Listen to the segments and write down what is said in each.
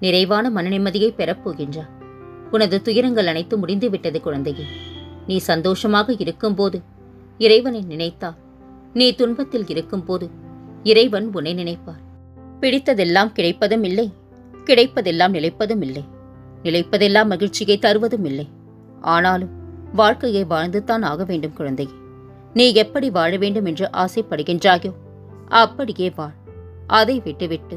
நிறைவான மன நிம்மதியை உனது துயரங்கள் அனைத்து முடிந்துவிட்டது குழந்தையே. நீ சந்தோஷமாக இருக்கும்போது இறைவனை நினைத்தால் நீ துன்பத்தில் இருக்கும்போது இறைவன் உன்னை நினைப்பார். பிடித்ததெல்லாம் கிடைப்பதும் இல்லை கிடைப்பதெல்லாம் நிலைப்பதும் இல்லை நிலைப்பதெல்லாம் மகிழ்ச்சியை தருவதும் இல்லை. ஆனாலும் வாழ்க்கையை வாழ்ந்துதான் ஆக வேண்டும் குழந்தையே. நீ எப்படி வாழ வேண்டும் என்று ஆசைப்படுகின்றாயோ அப்படியே வாழ். அதை விட்டுவிட்டு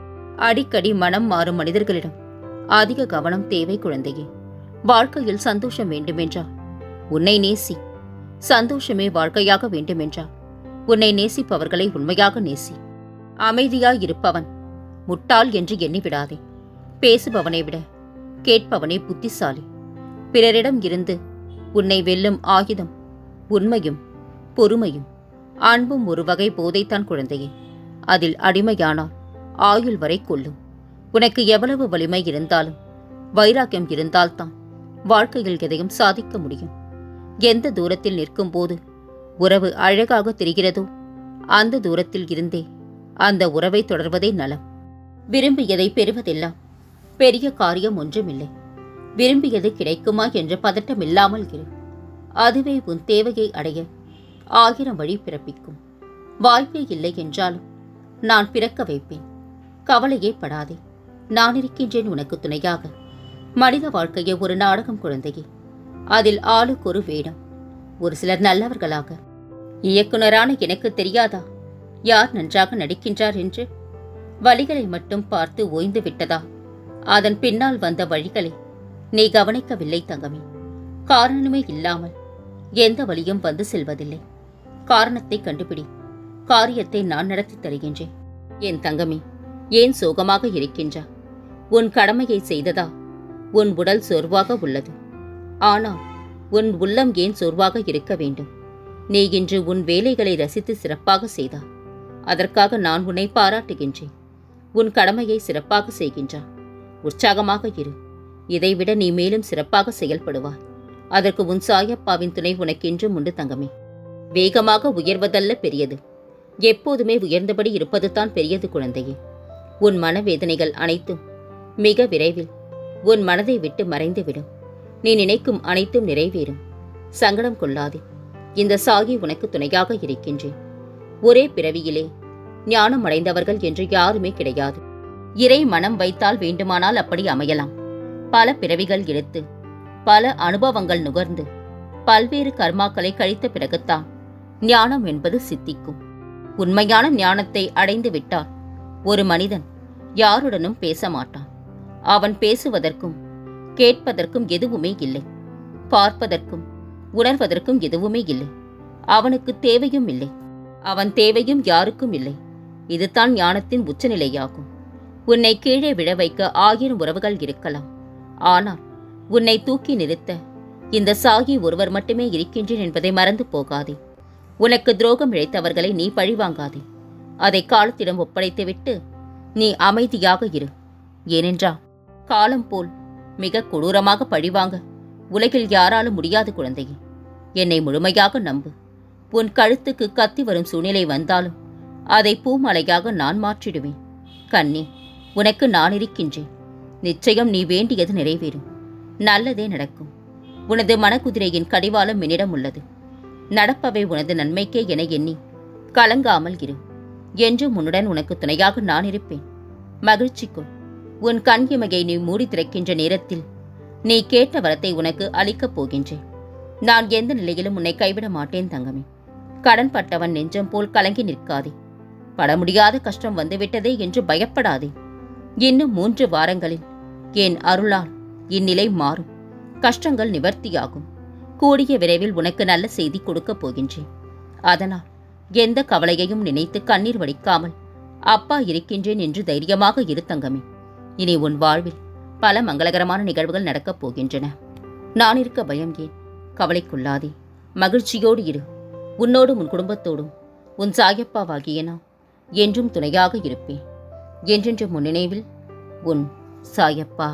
அடிக்கடி மனம் மாறும் மனிதர்களிடம். அதிக கவனம் தேவை குழந்தையே. வாழ்க்கையில் சந்தோஷம் வேண்டுமென்றால் உன்னை நேசி. சந்தோஷமே வாழ்க்கையாக வேண்டுமென்றால் உன்னை நேசிப்பவர்களை உண்மையாக நேசி. அமைதியாய் இருப்பவன். முட்டாள் என்று எண்ணிவிடாதே. பேசுபவனை விட கேட்பவனே புத்திசாலி. பிறரிடம் இருந்து உன்னை வெல்லும் ஆயுதம் உண்மையும் பொறுமையும் அன்பும் ஒரு வகை போதைத்தான் குழந்தையே. அதில் அடிமையானால் ஆயுள் வரை கொள்ளும். உனக்கு எவ்வளவு வலிமை இருந்தாலும் வைராக்கியம் இருந்தால்தான் வாழ்க்கையில் எதையும் சாதிக்க முடியும். எந்த தூரத்தில் நிற்கும் போது உறவு அழகாக தெரிகிறதோ அந்த தூரத்தில் இருந்தே அந்த உறவை தொடர்வதே நலம். விரும்பியதை பெறுவதெல்லாம் பெரிய காரியம் ஒன்றுமில்லை. விரும்பியது கிடைக்குமா என்ற பதட்டம் இல்லாமல் இரு. அதுவே உன் தேவையை அடைய ஆயிரம் வழி பிறப்பிக்கும். வாய்ப்பே இல்லை என்றாலும் நான் பிறக்க வைப்பேன். கவலையே படாதே நான் இருக்கின்றேன் உனக்கு துணையாக. மனித வாழ்க்கையை ஒரு நாடகம் குழந்தையே. அதில் ஆளுக்கு ஒரு வேடம். ஒரு சிலர் நல்லவர்களாக. இயக்குனரான எனக்கு தெரியாதா? யார் நன்றாக நடிக்கின்றார் என்று? வழிகளை மட்டும் பார்த்து ஓய்ந்து விட்டதா? அதன் பின்னால் வந்த வழிகளை நீ கவனிக்கவில்லை தங்கமே. காரணமே இல்லாமல் எந்த வழியும் வந்து செல்வதில்லை. காரணத்தை கண்டுபிடி. காரியத்தை நான் நடத்தி தருகின்றேன். என் தங்கமே ஏன் சோகமாக இருக்கின்றா உன் கடமையை செய்ததா? உன் உடல் சோர்வாக உள்ளது. ஆனால் உன் உள்ளம் ஏன் சோர்வாக இருக்க வேண்டும்? நீ இன்று உன் வேலைகளை ரசித்து சிறப்பாக செய்தா? அதற்காக நான் உன்னை பாராட்டுகின்றேன். உன் கடமையை சிறப்பாக செய்கின்றா உற்சாகமாக இரு. இதைவிட நீ மேலும் சிறப்பாக செயல்படுவாய். அதற்கு உன் சாயப்பாவின் துணை உனக்கென்றும் உண்டு தங்கமே. வேகமாக உயர்வதல்ல பெரியது. எப்போதுமே உயர்ந்தபடி இருப்பதுதான் பெரியது குழந்தையே. உன் மனவேதனைகள் அனைத்தும் மிக விரைவில் உன் மனதை விட்டு மறைந்துவிடும். நீ நினைக்கும் அனைத்தும் நிறைவேறும். சங்கடம் கொள்ளாதே. இந்த சாகி உனக்கு துணையாக இருக்கின்றேன். ஒரே பிறவியிலே ஞானம் அடைந்தவர்கள் என்று யாருமே கிடையாது. இறை மனம் வைத்தால் வேண்டுமானால் அப்படி அமையலாம். பல பிறவிகள் எடுத்து பல அனுபவங்கள் நுகர்ந்து பல்வேறு கர்மாக்களை கழித்த பிறகுத்தான் ஞானம் என்பது சித்திக்கும். உண்மையான ஞானத்தை அடைந்து விட்டால் ஒரு மனிதன் யாருடனும் பேச மாட்டான் அவன் பேசுவதற்கும் கேட்பதற்கும் எதுவுமே இல்லை. பார்ப்பதற்கும் உணர்வதற்கும் எதுவுமே இல்லை. அவனுக்கு தேவையும் இல்லை. அவன் தேவையும் யாருக்கும் இல்லை. இதுதான் ஞானத்தின் உச்சநிலையாகும். உன்னை கீழே விழ வைக்க ஆயிரம் உறவுகள் இருக்கலாம். ஆனால் உன்னை தூக்கி நிறுத்த இந்த சாகி ஒருவர் மட்டுமே இருக்கின்றேன் என்பதை மறந்து போகாதே. உனக்கு துரோகம் இழைத்தவர்களை நீ பழிவாங்காதே. அதை காலத்திடம் ஒப்படைத்துவிட்டு நீ அமைதியாக இரு. ஏனென்றால் காலம் போல் மிக கொடூரமாக பழிவாங்க உலகில் யாராலும் முடியாது குழந்தையே. என்னை முழுமையாக நம்பு. உன் கழுத்துக்கு கத்தி வரும் சூழ்நிலை வந்தாலும் அதை பூமலையாக நான் மாற்றிடுவேன். கண்ணே உனக்கு நான் இருக்கின்றேன். நிச்சயம் நீ வேண்டியது நிறைவேறும். நல்லதே நடக்கும். உனது மனக்குதிரையின் கடிவாளம் என்னிடம் உள்ளது. நடப்பவை உனது நன்மைக்கே என எண்ணி கலங்காமல் இரு. என்றும் உன்னுடன் உனக்கு துணையாக நான் இருப்பேன். மகிழ்ச்சிக்குள் உன் கண் இமையை நீ மூடி திறக்கின்ற நேரத்தில் நீ கேட்ட வரத்தை உனக்கு அளிக்கப் போகின்றேன். நான் எந்த நிலையிலும் உன்னை கைவிட மாட்டேன் தங்கமே. கடன் பட்டவன் நெஞ்சம் போல் கலங்கி நிற்காதே. பட முடியாத கஷ்டம் வந்துவிட்டதே என்று பயப்படாதே. இன்னும் மூன்று வாரங்களில் என் அருளால் இந்நிலை மாறும். கஷ்டங்கள் நிவர்த்தியாகும். கூடிய விரைவில் உனக்கு நல்ல செய்தி கொடுக்கப் போகின்றேன். அதனால் எந்த கவலையையும் நினைத்து கண்ணீர் வடிக்காமல் அப்பா இருக்கின்றேன் என்று தைரியமாக இரு தங்கமே இனி உன் வாழ்வில் பல மங்களகரமான நிகழ்வுகள் நடக்கப் போகின்றன. நான் இருக்க பயம் ஏன்? கவலைக்குள்ளாதே. மகிழ்ச்சியோடு இரு. உன்னோடும் உன் குடும்பத்தோடும் உன் சாயப்பாவாகிய நான் என்றும் துணையாக இருப்பேன். என்றென்று முன் நினைவில் உன் சாயப்பா